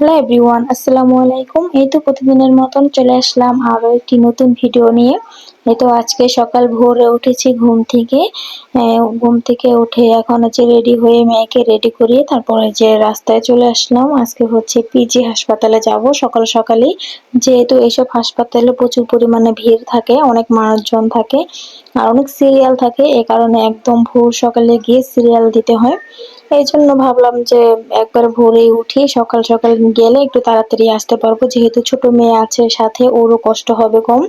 Hello everyone, আসসালামু আলাইকুম। এই তো প্রতিদিনের মতন চলে আসলাম আরও একটি নতুন ভিডিও নিয়ে। এই তো আজকে সকাল ভোরে উঠেছি ঘুম থেকে। ঘুম থেকে উঠে এখন হচ্ছে রেডি হয়ে মেয়েকে রেডি করিয়ে তারপরে যে রাস্তায় চলে আসলাম, আজকে হচ্ছে পিজি হাসপাতালে যাব সকাল সকালেই। যেহেতু এইসব হাসপাতালে প্রচুর পরিমাণে ভিড় থাকে, অনেক মানুষজন থাকে আর অনেক সিরিয়াল থাকে। এ কারণে একদম ভোর সকালে গিয়ে সিরিয়াল দিতে হয়। এই জন্য ভাবলাম যে একবার ভোরে উঠি, সকাল সকাল গেলে একটু তাড়াতাড়ি আসতে পারব। যেহেতু ছোট মেয়ে আছে সাথে, ওরও কষ্ট হবে কম।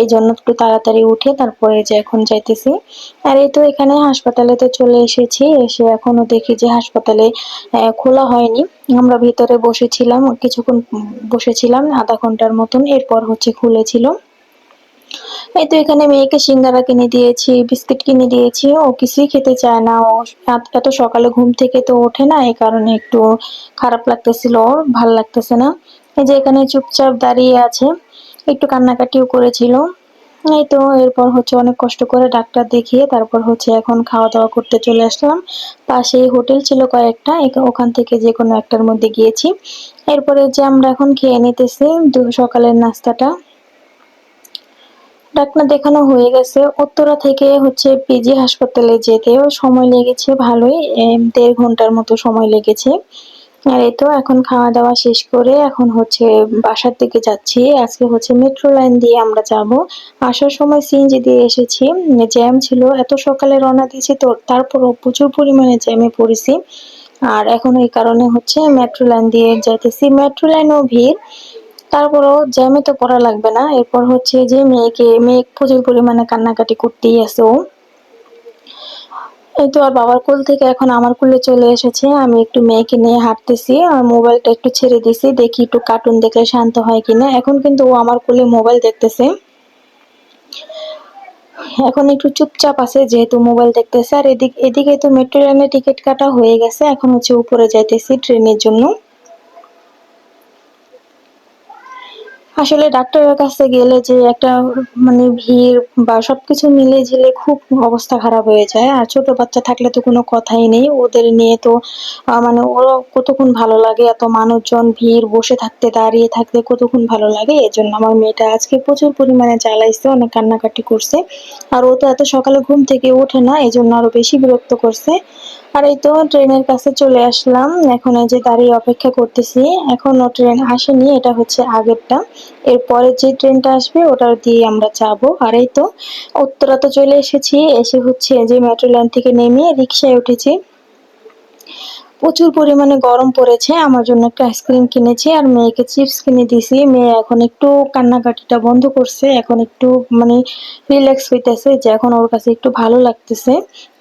এই জন্য একটু তাড়াতাড়ি উঠে তারপরে যে এখন যাইতেছি। আর এই তো এখানে হাসপাতালে তো চলে এসেছি, এসে এখনও দেখি যে হাসপাতালে খোলা হয়নি। আমরা ভিতরে বসেছিলাম, কিছুক্ষণ বসেছিলাম, আধা ঘণ্টার মতন। এরপর হচ্ছে খুলেছিল। এই তো এখানে মেয়েকে সিঙ্গারা কিনে দিয়েছি, বিস্কিট কিনে দিয়েছি। ও কিছুই খেতে চায় না। ও এত- সকালে ঘুম থেকে তো ওঠে না, এই কারণে একটু খারাপ লাগতেছিল ওর, ভালো লাগতেছে না। এই যে এখানে চুপচাপ দাঁড়িয়ে আছে, একটু কান্নাকাটিও করেছিল। এই তো এরপর হচ্ছে অনেক কষ্ট করে ডাক্তার দেখিয়ে তারপর হচ্ছে এখন খাওয়া দাওয়া করতে চলে আসলাম। পাশেই হোটেল ছিল কয়েকটা ওখান থেকে যে কোনো একটার মধ্যে গিয়েছি। এরপরে যে আমরা এখন খেয়ে নিতেছি সকালের নাস্তাটা। ডাক্তার দেখানো হয়ে গেছে। উত্তরা থেকে হচ্ছে পিজি হাসপাতালে যেতেও সময় লেগেছে ভালোই। দেড় ঘণ্টার মতো সময় লেগেছে। আর এই তো এখন খাওয়া দাওয়া শেষ করে এখন হচ্ছে বাসার দিকে যাচ্ছি। আজকে হচ্ছে মেট্রো লাইন দিয়ে আমরা যাব। আসার সময় সিএনজি দিয়ে এসেছি। জ্যাম ছিল। এত সকালে রওনা দিয়েছি তো তারপরও প্রচুর পরিমাণে জ্যামে পড়েছি। আর এখন এই কারণে হচ্ছে মেট্রো লাইন দিয়ে যাইতেছি। মেট্রো লাইনও ভিড়। তারপরও জ্যামে তো পড়া লাগবে না। এরপর হচ্ছে যে মেয়েকে, মেয়ে প্রচুর পরিমাণে কান্নাকাটি করতেই আছে ও। এই তো আর বাবার কোল থেকে এখন আমার কোলে চলে এসেছে। আমি একটু মেয়েকে নিয়ে হাঁটতেছি, আর মোবাইলটা একটু ছেড়ে দিছি, দেখি একটু কার্টুন দেখলে শান্ত হয় কিনা। এখন কিন্তু ও আমার কোলে মোবাইল দেখতেছে। এখন একটু চুপচাপ আছে, যেহেতু মোবাইল দেখতেছে। আর এদিক, এদিকে তো মেট্রো লাইনের টিকিট কাটা হয়ে গেছে। এখন হচ্ছে উপরে যাইতেছি ট্রেনের জন্য। আসলে ডাক্তারের কাছে গেলে যে একটা মানে ভিড় বা সবকিছু মিলে ঝিলে খুব অবস্থা খারাপ হয়ে যায়। আর ছোট বাচ্চা থাকলে তো কোনো কথাই নেই। ওদের নিয়ে তো মানে ওরা কতক্ষণ ভালো লাগে? এত মানুষজন, ভিড়, বসে থাকতে, দাঁড়িয়ে থাকতে কতক্ষণ ভালো লাগে? এই জন্য আমার মেয়েটা আজকে প্রচুর পরিমাণে জ্বালাইছে, অনেক কান্নাকাটি করছে। আর ও তো এত সকালে ঘুম থেকে ওঠে না এই জন্য আরও বেশি বিরক্ত করছে। আর এই তো ট্রেনের কাছে চলে আসলাম। এখন এই যে দাঁড়িয়ে অপেক্ষা করতেছি, এখনও ট্রেন আসেনি, এটা হচ্ছে আগেরটা। এরপরে যে ট্রেনটা আসবে ওটা দিয়ে আমরা যাব। আর এই তো, উত্তরা তো চলে এসেছি। এসে হচ্ছে যে মেট্রো লাইন থেকে নেমে রিক্সায় উঠেছি। প্রচুর পরিমাণে গরম পড়েছে। আমার জন্য একটা আইসক্রিম কিনেছি আর মেয়েকে চিপস কিনে দিয়েছি। মেয়ে এখন একটু কান্নাকাটিটা বন্ধ করছে। এখন একটু মানে রিল্যাক্স হইতেছে যে এখন ওর কাছে একটু ভালো লাগতেছে।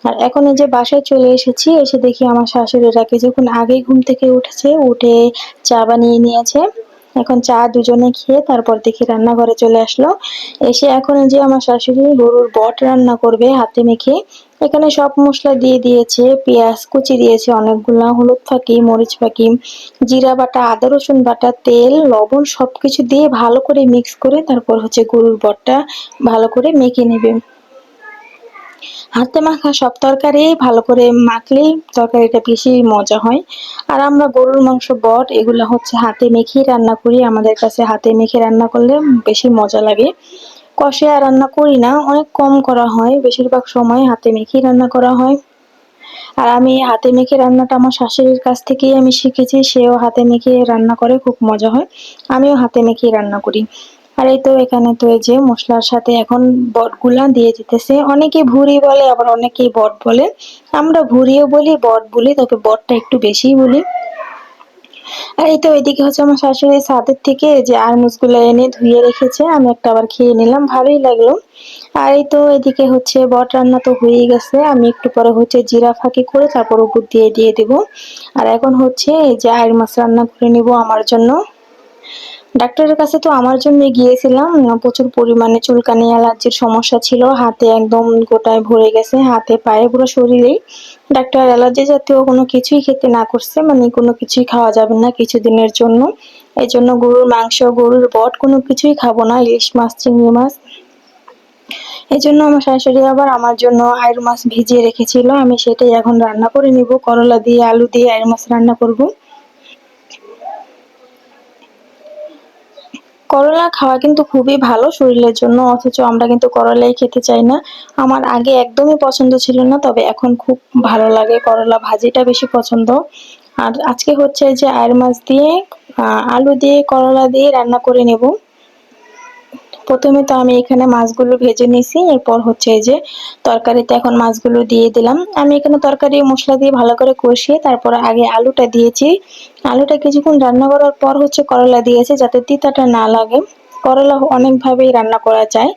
আর এখন এই যে বাসায় চলে এসেছি, এসে দেখি আমার শাশুড়ি শাশুড়িরা কিছুক্ষণ আগেই ঘুম থেকে উঠেছে। উঠে চা বানিয়ে নিয়েছে। এখন চা দুজনে খেয়ে তারপর দেখি রান্নাঘরে চলে আসলো। এসে এখন যে আমার শাশুড়ি গরুর বট রান্না করবে হাতে মেখে। এখানে সব মশলা দিয়ে দিয়েছে, পেঁয়াজ কুচি দিয়েছে, অনেকগুলা হলুদ ফাঁকি, মরিচ ফাঁকি, জিরা বাটা, আদা, রসুন বাটা, তেল, লবণ সবকিছু দিয়ে ভালো করে মিক্স করে তারপর হচ্ছে গরুর বটটা ভালো করে মেখে নেবে। হাতে মাখা সব তরকারি, ভালো করে মাখলে তরকারিটা বেশি মজা হয়। আর আমরা গরুর মাংস, বট, এগুলো হচ্ছে হাতে মেখেই রান্না করি। আমাদের কাছে হাতে মেখে রান্না করলে বেশি মজা লাগে। কষে আর রান্না করি না, অনেক কম করা হয়। বেশিরভাগ সময় হাতে মেখেই রান্না করা হয়। আর আমি হাতে মেখে রান্নাটা আমার শাশুড়ির কাছ থেকেই আমি শিখেছি। সেও হাতে মেখে রান্না করে, খুব মজা হয়। আমিও হাতে মেখেই রান্না করি। আর এই তো এখানে তো এই যে মশলার সাথে এখন বটগুলা দিয়ে দিতেছে। অনেকে ভুড়ি বলে, আবার অনেকেই বট বলে। আমরা ভুড়িও বলি, বট বলি, তবে বটটা একটু বেশিই বলি। আর এই তো এদিকে হচ্ছে আমার শাশুড়ি ছাদের থেকে যে আরমুজগুলো এনে ধুয়ে রেখেছে, আমি একটা আবার খেয়ে নিলাম, ভালোই লাগল। আর এই তো এদিকে হচ্ছে বট রান্না তো হয়েই গেছে, আমি একটু পরে হচ্ছে জিরা ফাঁকি করে তারপর উপর দিয়ে দিয়ে দিব। আর এখন হচ্ছে যে আয়ের মাছ রান্না করে নিব আমার জন্য। ডাক্তারের কাছে তো আমার জন্য গিয়েছিলাম। প্রচুর পরিমাণে চুলকানি, অ্যালার্জির সমস্যা ছিল। হাতে একদম গোটায় ভরে গেছে, হাতে, পায়ে, পুরো শরীরেই। ডাক্তার অ্যালার্জি জাতীয় কোনো কিছুই খেতে না করছে মানে কোনো কিছুই খাওয়া যাবে না কিছুদিনের জন্য। এই জন্য গরুর মাংস, গরুর বট কোনো কিছুই খাব না, ইলিশ মাছ, চিংড়ি মাছ। এই জন্য আমার শাশুড়ি আবার আমার জন্য আয়ের মাছ ভিজিয়ে রেখেছিল। আমি সেটাই এখন রান্না করে নিব। করলা দিয়ে, আলু দিয়ে আয়ের মাছ রান্না করব। করলা খাওয়া কিন্তু খুবই ভালো শরীরের জন্য, অথচ আমরা কিন্তু করলাই খেতে চাই না। আমার আগে একদমই পছন্দ ছিল না, তবে এখন খুব ভালো লাগে করলা ভাজিটা বেশি পছন্দ। আর আজকে হচ্ছে যে আয়ের মাছ দিয়ে আলু দিয়ে, করলা দিয়ে রান্না করে নেব। প্রথমে তো আমি এখানে মাছগুলো ভেজে নিয়েছি, এরপর হচ্ছে এই যে তরকারিতে এখন মাছগুলো দিয়ে দিলাম। আমি এখানে তরকারি মশলা দিয়ে ভালো করে কষিয়ে তারপর আগে আলুটা দিয়েছি। আলুটা কিছুক্ষণ রান্না করার পর হচ্ছে করলা দিয়েছি যাতে তিতাটা না লাগে। করলা অনেকভাবেই রান্না করা যায়।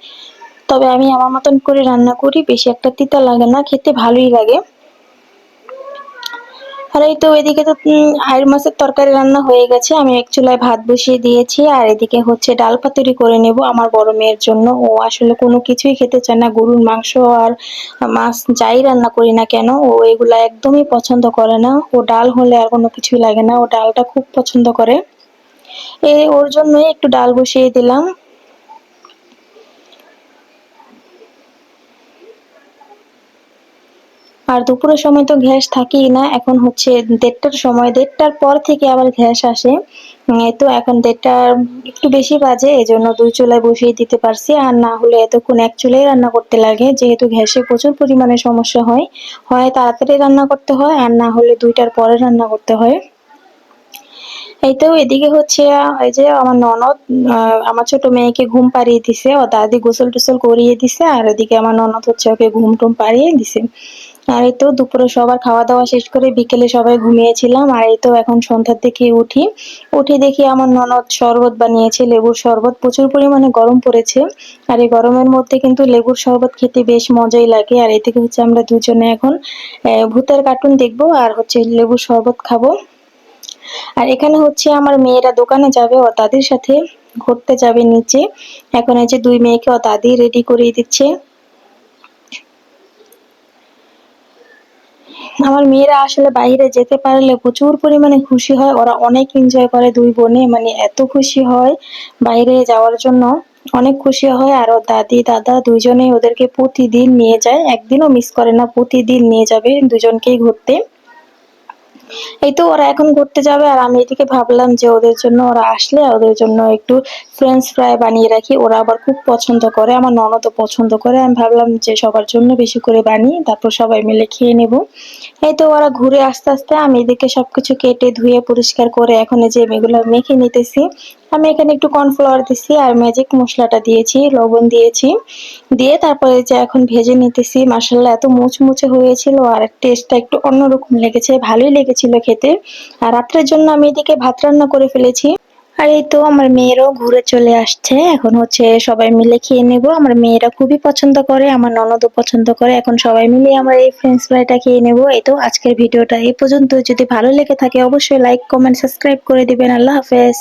তবে আমি আমার মতন করে রান্না করি, বেশি একটা তিতা লাগে না, খেতে ভালোই লাগে। আর এই তো এদিকে তো আয়ের মাছের তরকারি রান্না হয়ে গেছে। আমি এক চুলায় ভাত বসিয়ে দিয়েছি, আর এদিকে হচ্ছে ডাল পাতুরি করে নেব আমার বড় মেয়ের জন্য। ও আসলে কোনো কিছুই খেতে চায় না, গরুর মাংস আর মাছ যাই রান্না করি না কেন, ও এগুলা একদমই পছন্দ করে না। ও ডাল হলে আর কোনো কিছুই লাগে না, ও ডালটা খুব পছন্দ করে। এই ওর জন্যই একটু ডাল বসিয়ে দিলাম। আর দুপুরের সময় তো গ্যাস থাকেই না, এখন হচ্ছে দেড়টার সময়, দেড়টার পর থেকে আবার গ্যাস আসে। তো এখন দেড়টার একটু বেশি বাজে এই জন্য দুই চুলায় বসিয়ে দিতে পারছি। আর না হলে এতক্ষণ এক চুলাই রান্না করতে লাগে, যেহেতু গ্যাসে প্রচুর পরিমাণে সমস্যা হয় হয় তাড়াতাড়ি রান্না করতে হয়, আর না হলে দুইটার পরে রান্না করতে হয়। এই তো এদিকে হচ্ছে, এই যে আমার ননদ আমার ছোট মেয়েকে ঘুম পাড়িয়ে দিছে, ও দাদি গোসল টোসল করিয়ে দিছে, আর এদিকে আমার ননদ হচ্ছে ওকে ঘুম টুম পাড়িয়ে দিছে। আর এই তো দুপুরে সবার খাওয়া দাওয়া শেষ করে বিকেলে সবাই ঘুমিয়েছিলাম, আর এই তো এখন সন্ধ্যার দিকে উঠি। উঠে দেখি আমার ননদ শরবত বানিয়েছে, লেবুর শরবত। প্রচুর পরিমাণে গরম পড়েছে, আর এই গরমের মধ্যে কিন্তু লেবুর শরবত খেতে বেশ মজাই লাগে। আর এই থেকে হচ্ছে আমরা দুজনে এখন ভূতের কার্টুন দেখব, আর হচ্ছে লেবুর শরবত খাব। আর এখানে হচ্ছে আমার মেয়েরা দোকানে যাবে, ও তাদের সাথে ঘুরতে যাবে নিচে। এখন এই যে দুই মেয়েকে ও দাদি রেডি করিয়ে দিচ্ছে। আমার মেয়েরা আসলে বাইরে যেতে পারলে প্রচুর পরিমাণে খুশি হয়। ওরা অনেক এনজয় করে দুই বোনে মানে এত খুশি হয় বাইরে যাওয়ার জন্য। অনেক খুশি হয় আর দাদি, দাদা দুইজনেই ওদেরকে প্রতিদিন নিয়ে যায়। একদিনও মিস করে না, প্রতিদিন নিয়ে যাবে দুজনকেই ঘুরতে। এই তো ওরা এখন ঘুরতে যাবে আর আমি এদিকে ভাবলাম যে ওদের জন্য ওরা আসলে ওদের জন্য একটু ফ্রেঞ্চ ফ্রাই বানিয়ে রাখি। ওরা আবার খুব পছন্দ করে, আমার ননদও পছন্দ করে। আমি ভাবলাম যে সবার জন্য বেশি করে বানিয়ে তারপর সবাই মিলে খেয়ে নেব। এই তো ওরা ঘুরে আস্তে আস্তে আমি এদিকে সবকিছু কেটে ধুয়ে পরিষ্কার করে এখন যে এগুলো মেখে নিতেছি। আমি এখানে একটু কর্নফ্লাওয়ার দিছি আর ম্যাজিক মশলাটা দিয়েছি, লবণ দিয়েছি। দিয়ে তারপরে যে এখন ভেজে নিতেছি মাসাল্লাহ এত মুচমুচে হয়েছিল আর টেস্টটা একটু অন্যরকম লেগেছে, ভালোই লেগেছিল খেতে। আর রাত্রের জন্য আমি এদিকে ভাত রান্না করে ফেলেছি। আর এই তো আমার মেয়েরও ঘুরে চলে আসছে, এখন হচ্ছে সবাই মিলে খেয়ে নেব। আমার মেয়েরা খুবই পছন্দ করে, আমার ননদও পছন্দ করে, এখন সবাই মিলে আমরা এই ফ্রেঞ্চ ফ্রাইটা খেয়ে নেব। এই তো আজকের ভিডিওটা এই পর্যন্ত যদি ভালো লেগে থাকে অবশ্যই লাইক কমেন্ট সাবস্ক্রাইব করে দিবেন। আল্লাহ হাফেজ।